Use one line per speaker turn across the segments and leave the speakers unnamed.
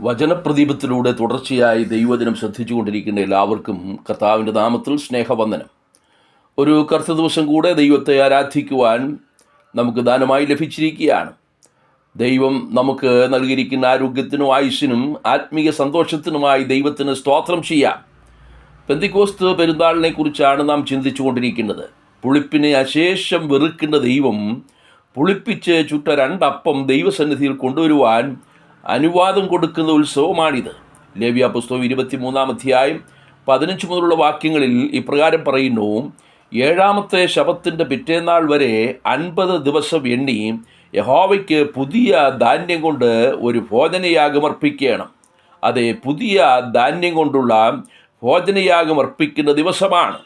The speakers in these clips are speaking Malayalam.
വചനപ്രദീപത്തിലൂടെ തുടർച്ചയായി ദൈവദിനം ശ്രദ്ധിച്ചുകൊണ്ടിരിക്കുന്ന എല്ലാവർക്കും കർത്താവിന്റെ നാമത്തിൽ സ്നേഹവന്ദനം. ഒരു കർത്ത ദിവസം കൂടെ ദൈവത്തെ ആരാധിക്കുവാൻ നമുക്ക് ദാനമായി ലഭിച്ചിരിക്കുകയാണ്. ദൈവം നമുക്ക് നൽകിയിരിക്കുന്ന ആരോഗ്യത്തിനും ആയുസ്സിനും ആത്മീയ സന്തോഷത്തിനുമായി ദൈവത്തിന് സ്തോത്രം ചെയ്യാം. പെന്തിക്കോസ്ത് പെരുന്നാളിനെ കുറിച്ചാണ് നാം ചിന്തിച്ചു കൊണ്ടിരിക്കുന്നത് പുളിപ്പിനെ അശേഷം വെറുക്കുന്ന ദൈവം പുളിപ്പിച്ച് ചുട്ട രണ്ടപ്പം ദൈവസന്നിധിയിൽ കൊണ്ടുവരുവാൻ അനുവാദം കൊടുക്കുന്ന ഉത്സവമാണിത്. ലേവ്യ പുസ്തകം ഇരുപത്തിമൂന്നാം അധ്യായം പതിനഞ്ച് മുതലുള്ള വാക്യങ്ങളിൽ ഇപ്രകാരം പറയുന്നു ഏഴാമത്തെ ശബത്തിന്റെ പിറ്റേന്നാൾ വരെ അൻപത് ദിവസം എണ്ണി യഹോവയ്ക്ക് പുതിയ ധാന്യം കൊണ്ട് ഒരു ഭോജനയാഗം അർപ്പിക്കണം. അതെ പുതിയ ധാന്യം കൊണ്ടുള്ള ഭോജനയാഗം അർപ്പിക്കുന്ന ദിവസമാണ്.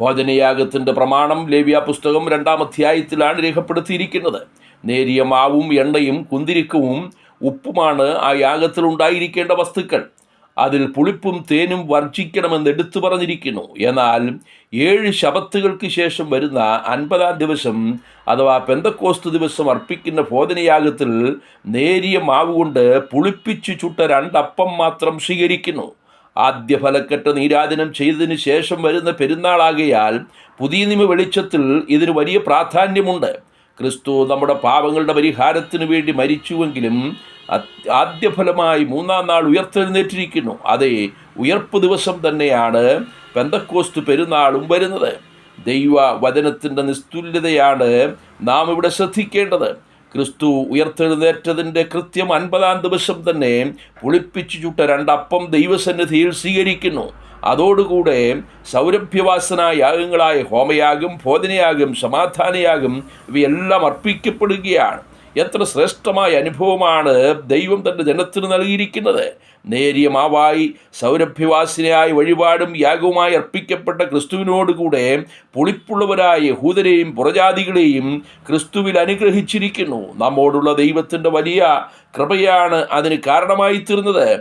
ഭോജനയാഗത്തിന്റെ പ്രമാണം ലേവ്യ പുസ്തകം രണ്ടാം അധ്യായത്തിലാണ് രേഖപ്പെടുത്തിയിരിക്കുന്നത്. നേരിയ മാവും എണ്ണയും കുന്തിരിക്കവും ഉപ്പുമാണ് ആ യാഗത്തിൽ ഉണ്ടായിരിക്കേണ്ട വസ്തുക്കൾ. അതിൽ പുളിപ്പും തേനും വർജിക്കണമെന്ന് എടുത്തു പറഞ്ഞിരിക്കുന്നു. എന്നാൽ ഏഴ് ശബത്തുകൾക്ക് ശേഷം വരുന്ന അൻപതാം ദിവസം അഥവാ പെന്തക്കോസ്തു ദിവസം അർപ്പിക്കുന്ന ഭോജനയാഗത്തിൽ നേരിയ മാവ് കൊണ്ട് പുളിപ്പിച്ചു ചുട്ട രണ്ടപ്പം മാത്രം സ്വീകരിക്കുന്നു. ആദ്യ ഫലക്കെട്ട് നീരാജനം ചെയ്തതിന് ശേഷം വരുന്ന പെരുന്നാളാകയാൽ പുതിയ നിയമ വെളിച്ചത്തിൽ ഇതിന് വലിയ പ്രാധാന്യമുണ്ട്. ക്രിസ്തു നമ്മുടെ പാപങ്ങളുടെ പരിഹാരത്തിന് വേണ്ടി മരിച്ചുവെങ്കിലും ആദ്യഫലമായി മൂന്നാം നാൾ ഉയർത്തെഴുന്നേറ്റിരിക്കുന്നു. അതെ ഉയർപ്പ് ദിവസം തന്നെയാണ് പെന്തക്കോസ്തു പെരുന്നാളും വരുന്നത്. ദൈവ വചനത്തിന്റെ നിസ്തുല്യതയാണ് നാം ഇവിടെ ശ്രദ്ധിക്കേണ്ടത്. ക്രിസ്തു ഉയർത്തെഴുന്നേറ്റതിന്റെ കൃത്യം അൻപതാം ദിവസം തന്നെ പുളിപ്പിച്ചു ചുട്ട രണ്ടപ്പം ദൈവസന്നിധിയിൽ സ്വീകരിക്കുന്നു. അതോടുകൂടെ സൗരഭ്യവാസന യാഗങ്ങളായ ഹോമയാഗം ഭോജനയാഗം സമാധാനയാഗം ഇവയെല്ലാം അർപ്പിക്കപ്പെടുകയാണ്. എത്ര ശ്രേഷ്ഠമായ അനുഭവമാണ് ദൈവം തന്റെ ജനത്തിന് നൽകിയിരിക്കുന്നത്. നേരിയ മാവായി സൗരഭ്യവാസിനായ വഴിപാടും യാഗവുമായി അർപ്പിക്കപ്പെട്ട ക്രിസ്തുവിനോടുകൂടെ പുളിപ്പുള്ളവരായ യഹൂദരെയും പുറജാതികളെയും ക്രിസ്തുവിൽ അനുഗ്രഹിച്ചിരിക്കുന്നു. നമ്മോടുള്ള ദൈവത്തിന്റെ വലിയ കൃപയാണ് അതിന് കാരണമായി തീർന്നത്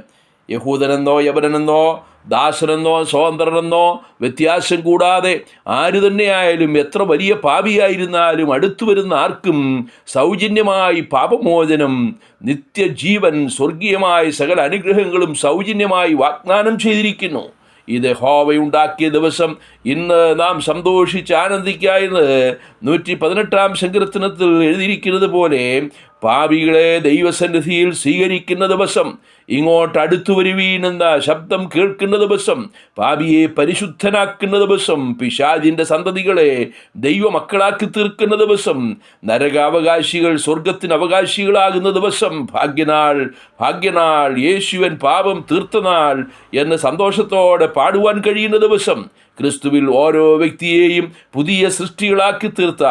യഹൂദനെന്നോ യവനെന്നോ ദാസനെന്നോ സ്വതന്ത്രനെന്നോ വ്യത്യാസം കൂടാതെ ആര് തന്നെയായാലും എത്ര വലിയ പാപിയായിരുന്നാലും അടുത്തു വരുന്ന ആർക്കും സൗജന്യമായി പാപമോചനം നിത്യജീവൻ സ്വർഗീയമായ സകല അനുഗ്രഹങ്ങളും സൗജന്യമായി വാഗ്ദാനം ചെയ്തിരിക്കുന്നു. ഇത് ഹോവയുണ്ടാക്കിയ ദിവസം ഇന്ന് നാം സന്തോഷിച്ച് ആനന്ദിക്കായെന്ന് നൂറ്റി പതിനെട്ടാം സങ്കീർത്തനത്തിൽ എഴുതിയിരിക്കുന്നത് പോലെ പാപികളെ ദൈവസന്നിധിയിൽ സ്വീകരിക്കുന്ന ദിവസം ഇങ്ങോട്ട് അടുത്തു വരുവീനെന്ന ശബ്ദം കേൾക്കുന്ന ദിവസം പാപിയെ പരിശുദ്ധനാക്കുന്ന ദിവസം പിശാജിന്റെ സന്തതികളെ ദൈവമക്കളാക്കി തീർക്കുന്ന ദിവസം നരകാവകാശികൾ സ്വർഗത്തിന് അവകാശികളാകുന്ന ദിവസം ഭാഗ്യനാൾ ഭാഗ്യനാൾ യേശുവൻ പാപം തീർത്തനാൾ എന്ന് സന്തോഷത്തോടെ പാടുവാൻ കഴിയുന്ന ദിവസം ക്രിസ്തുവിൽ ഓരോ വ്യക്തിയെയും പുതിയ സൃഷ്ടികളാക്കി തീർത്ത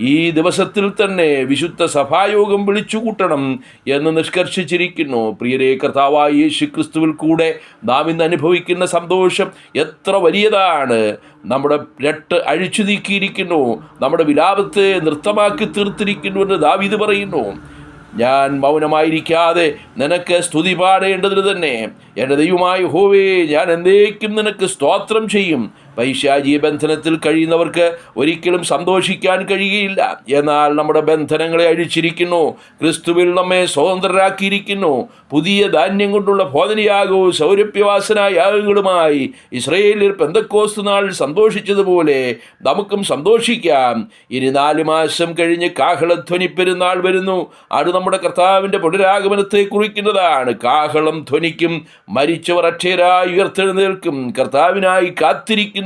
ഈ ദിവസത്തിൽ തന്നെ വിശുദ്ധ സഭായോഗം വിളിച്ചുകൂട്ടണം എന്ന് നിഷ്കർഷിച്ചിരിക്കുന്നു. പ്രിയരേ കർത്താവായ യേശു ക്രിസ്തുവിൽ കൂടെ നാം ഇന്ന് അനുഭവിക്കുന്ന സന്തോഷം എത്ര വലിയതാണ്. നമ്മുടെ രട്ട് അഴിച്ചു നീക്കിയിരിക്കുന്നു. നമ്മുടെ വിലാപത്തെ നൃത്തമാക്കി തീർത്തിരിക്കുന്നു എന്ന് ദാവിത് പറയുന്നു. ഞാൻ മൗനമായിരിക്കാതെ നിനക്ക് സ്തുതി പാടേണ്ടതിന് തന്നെ എന്റെ ദൈവമായ ഹോവേ ഞാൻ എന്നേക്കും നിനക്ക് സ്തോത്രം ചെയ്യും. പൈശാചിക ബന്ധനത്തിൽ കഴിയുന്നവർക്ക് ഒരിക്കലും സന്തോഷിക്കാൻ കഴിയുകയില്ല എന്നാൽ നമ്മുടെ ബന്ധനങ്ങളെ അഴിച്ചിരിക്കുന്നു. ക്രിസ്തുവിൽ നമ്മെ സ്വതന്ത്രരാക്കിയിരിക്കുന്നു. പുതിയ ധാന്യം കൊണ്ടുള്ള ഭോജനയാകവും സൗരഭ്യവാസന യാഗങ്ങളുമായി ഇസ്രയേലിൽ പെന്തക്കോസ് നാൾ സന്തോഷിച്ചതുപോലെ നമുക്കും സന്തോഷിക്കാം. ഇനി നാല് മാസം കഴിഞ്ഞ് കാഹളധ്വനി പെരുന്നാൾ വരുന്നു. അത് നമ്മുടെ കർത്താവിന്റെ പുനരാഗമനത്തെ കുറിക്കുന്നതാണ്. കാഹളം ധ്വനിക്കും മരിച്ചവർ അക്ഷയരായി ഉയർത്തെഴുന്നേൽക്കും. കർത്താവിനായി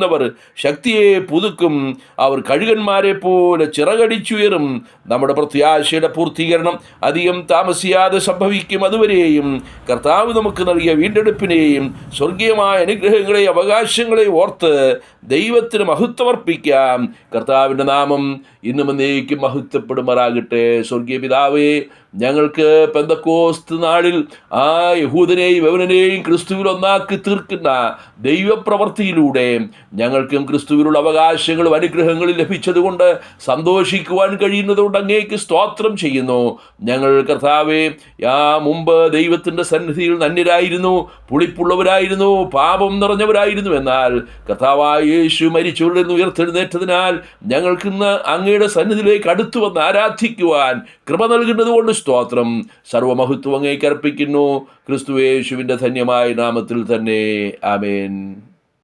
കാത്തിരിക്കുന്നവർ ശക്തിയെ പുതുക്കും. അവർ കഴുകന്മാരെ പോലെ ചിറകടിച്ചുയരും. നമ്മുടെ പ്രത്യാശയുടെ പൂർത്തീകരണം അധികം താമസിയാതെ സംഭവിക്കും അതുവരെയും. കർത്താവ് നമുക്ക് നൽകിയ വീണ്ടെടുപ്പിനെയും സ്വർഗീയമായ അനുഗ്രഹങ്ങളെ അവകാശങ്ങളെ ഓർത്ത് ദൈവത്തിന് മഹത്വമർപ്പിക്കാം. കർത്താവിന്റെ നാമം ഇന്നും എന്നേക്കും മഹത്വപ്പെടുമാറാകട്ടെ. സ്വർഗീയ പിതാവേ ഞങ്ങൾക്ക് പെന്തക്കോസ്ത് നാളിൽ ആ യഹൂദനെയും യവനെയും ക്രിസ്തുവിൽ ഒന്നാക്കി തീർക്കുന്ന ദൈവപ്രവർത്തിയിലൂടെ ഞങ്ങൾക്കും ക്രിസ്തുവിലുള്ള അവകാശങ്ങളും അനുഗ്രഹങ്ങളും ലഭിച്ചതുകൊണ്ട് സന്തോഷിക്കുവാൻ കഴിയുന്നതുകൊണ്ട് അങ്ങേക്ക് സ്തോത്രം ചെയ്യുന്നു. ഞങ്ങൾ കർത്താവെ യാ മുമ്പ് ദൈവത്തിന്റെ സന്നിധിയിൽ നന്യരായിരുന്നു പുളിപ്പുള്ളവരായിരുന്നു പാപം നിറഞ്ഞവരായിരുന്നു. എന്നാൽ കർത്താവായ യേശു മരിച്ചവരിൽ ഉയർത്തെഴുന്നേറ്റതിനാൽ ഞങ്ങൾക്കിന്ന് അങ്ങയുടെ സന്നിധിയിലേക്ക് അടുത്തു വന്ന് ആരാധിക്കുവാൻ കൃപ നൽകുന്നതുകൊണ്ട് സ്തോത്രം. സർവമഹത്വം അങ്ങേക്ക് അർപ്പിക്കുന്നു. ക്രിസ്തു യേശുവിന്റെ ധന്യമായ നാമത്തിൽ തന്നെ. ആമേൻ.